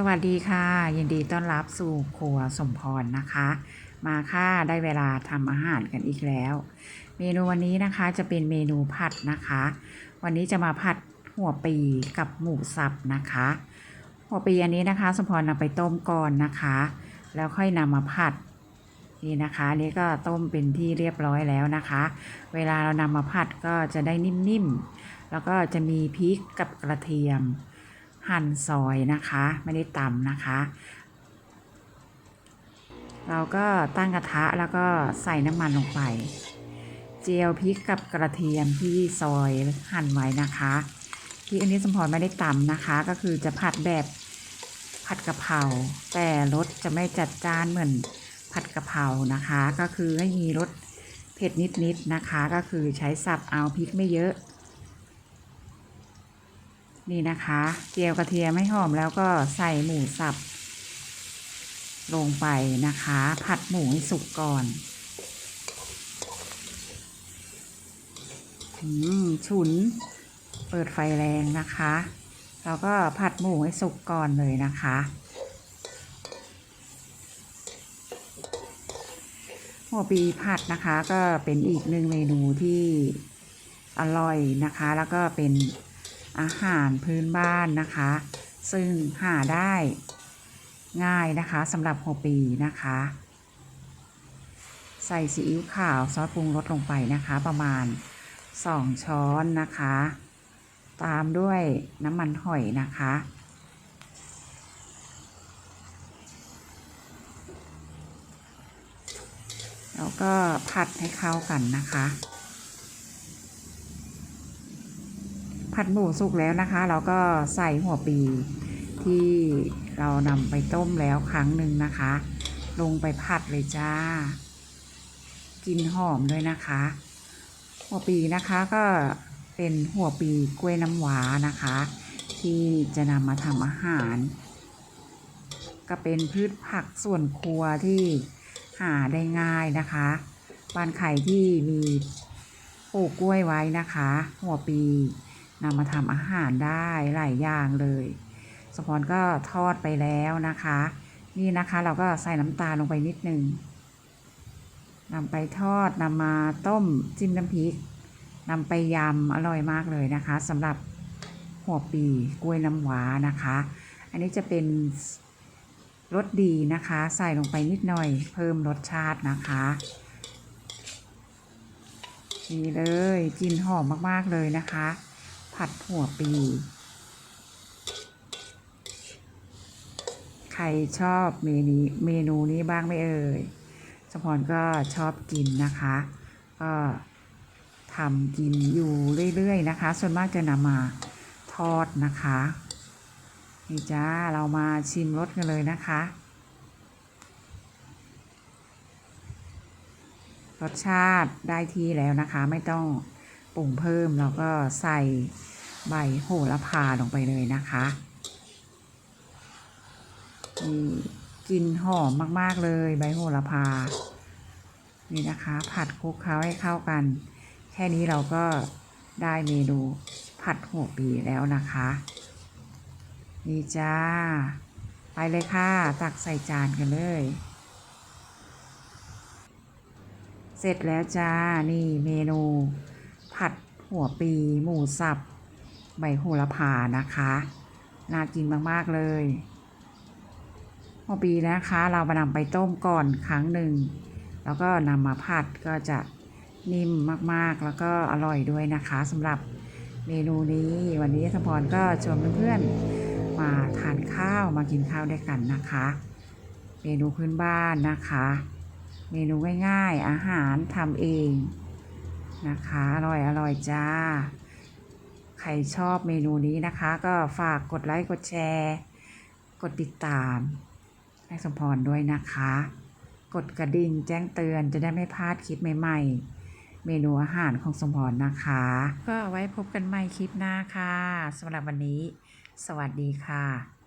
สวัสดีค่ะ ยินดีต้อนรับสู่ครัวสมพรนะคะ มาค่ะได้เวลาทำอาหารกันอีกแล้ว เมนูวันนี้นะคะจะเป็นเมนูผัดนะคะ วันนี้จะมาผัดหัวปีกับหมูสับนะคะ หัวปีอันนี้นะคะ สมพรนำไปต้มก่อนนะคะ แล้วค่อยนำมาผัดนี่นะคะนนี้ก็ต้มเป็นที่เรียบร้อยแล้วนะคะ เวลาเรานำมาผัดก็จะได้นิ่มๆแล้วก็จะมีพริกกับกระเทียม หั่นซอยนะคะ ไม่ได้ตำนะคะ เราก็ตั้งกระทะแล้วก็ใส่น้ำมันลงไป เจียวพริกกับกระเทียมที่ซอยหั่นไว้นะคะพริกอันนี้สมพรไม่ได้ตำนะคะ ก็คือจะผัดแบบผัดกะเพราแต่รสจะไม่จัดจ้านเหมือนผัดกะเพรานะคะ ก็คือให้มีรสเผ็ดนิดๆนะคะ ก็คือใช้สับเอาพริกไม่เยอะ นี่นะคะเจียวกระเทียมให้หอมแล้วก็ใส่หมูสับ ลงไปนะคะ ผัดหมูให้สุกก่อนอืมฉุน เปิดไฟแรงนะคะเราก็ผัดหมูให้สุกก่อนเลยนะคะ หัวปีผัดนะคะก็เป็นอีกหนึ่งเมนูที่อร่อยนะคะ แล้วก็เป็น อาหารพื้นบ้านนะคะ ซึ่งหาได้ง่ายนะคะสำหรับหัวปีนะคะ ใส่ซีอิ๊วขาวซอสปรุงรสลงไปนะคะ ประมาณ 2 ช้อนนะคะ ตามด้วยน้ำมันหอยนะคะแล้วก็ผัดให้เข้ากันนะคะ ผัดหมูสุกแล้วนะคะ เราก็ใส่หัวปีที่เรานำไปต้มแล้วครั้งหนึ่งนะคะ ลงไปผัดเลยจ้า กินหอมด้วยนะคะ หัวปีนะคะก็เป็นหัวปีกล้วยน้ำว้านะคะ ที่จะนำมาทำอาหาร ก็เป็นพืชผักส่วนครัวที่หาได้ง่ายนะคะบ้านไข่ที่มีปลูกกล้วยไว้นะคะ หัวปี นำมาทำอาหารได้หลายอย่างเลยสปอนก็ทอดไปแล้วนะคะ นี่นะคะเราก็ใส่น้ำตาลลงไปนิดนึงนำไปทอดนำมาต้มจิ้มน้ำพริกนำไปยำอร่อยมากเลยนะคะสำหรับหัวปีกล้วยน้ำว้านะคะ อันนี้จะเป็นรสดีนะคะ ใส่ลงไปนิดหน่อย เพิ่มรสชาตินะคะนี่เลยกลินหอมมากๆเลยนะคะ ผัดหัวปี ใครชอบเมนูเมนูนี้บ้างไหม่เอ่ยสปอนก็ชอบกินนะคะ ก็ทำกินอยู่เรื่อยๆนะคะ ส่วนมากจะนำมาทอดนะคะนี่จ้าเรามาชิมรสกันเลยนะคะ รสชาติได้ที่แล้วนะคะไม่ต้อง ปรุงเพิ่มเราก็ใส่ใบโหระพาลงไปเลยนะคะนี่กลิ่นหอมมาก ๆ เลยใบโหระพา นี่นะคะ ผัดคลุกเคล้าให้เข้ากัน แค่นี้เราก็ได้เมนูผัดหัวปีแล้วนะคะ นี่จ้า ไปเลยค่ะ ตักใส่จานกันเลย เสร็จแล้วจ้า นี่เมนู ผัดหัวปีหมูสับ ใบโหระพานะคะ น่ากินมาก ๆ เลย หัวปีนะคะ เรามานำไปต้มก่อนครั้งหนึ่ง แล้วก็นำมาผัดก็จะนิ่มมากๆ แล้วก็อร่อยด้วยนะคะสำหรับเมนูนี้วันนี้สมพรก็ชวนเพื่อนๆมาทานข้าวมากินข้าวด้วยกันนะคะ เมนูพื้นบ้านนะคะ เมนูง่ายๆ อาหารทำเอง นะคะ อร่อยอร่อยจ้า ใครชอบเมนูนี้นะคะ ก็ฝากกดไลค์กดแชร์ กดติดตามให้สมพรด้วยนะคะ กดกระดิ่งแจ้งเตือนจะได้ไม่พลาดคลิปใหม่ๆ เมนูอาหารของสมพรนะคะ ก็ไว้พบกันใหม่คลิปหน้าค่ะสำหรับวันนี้ สวัสดีค่ะ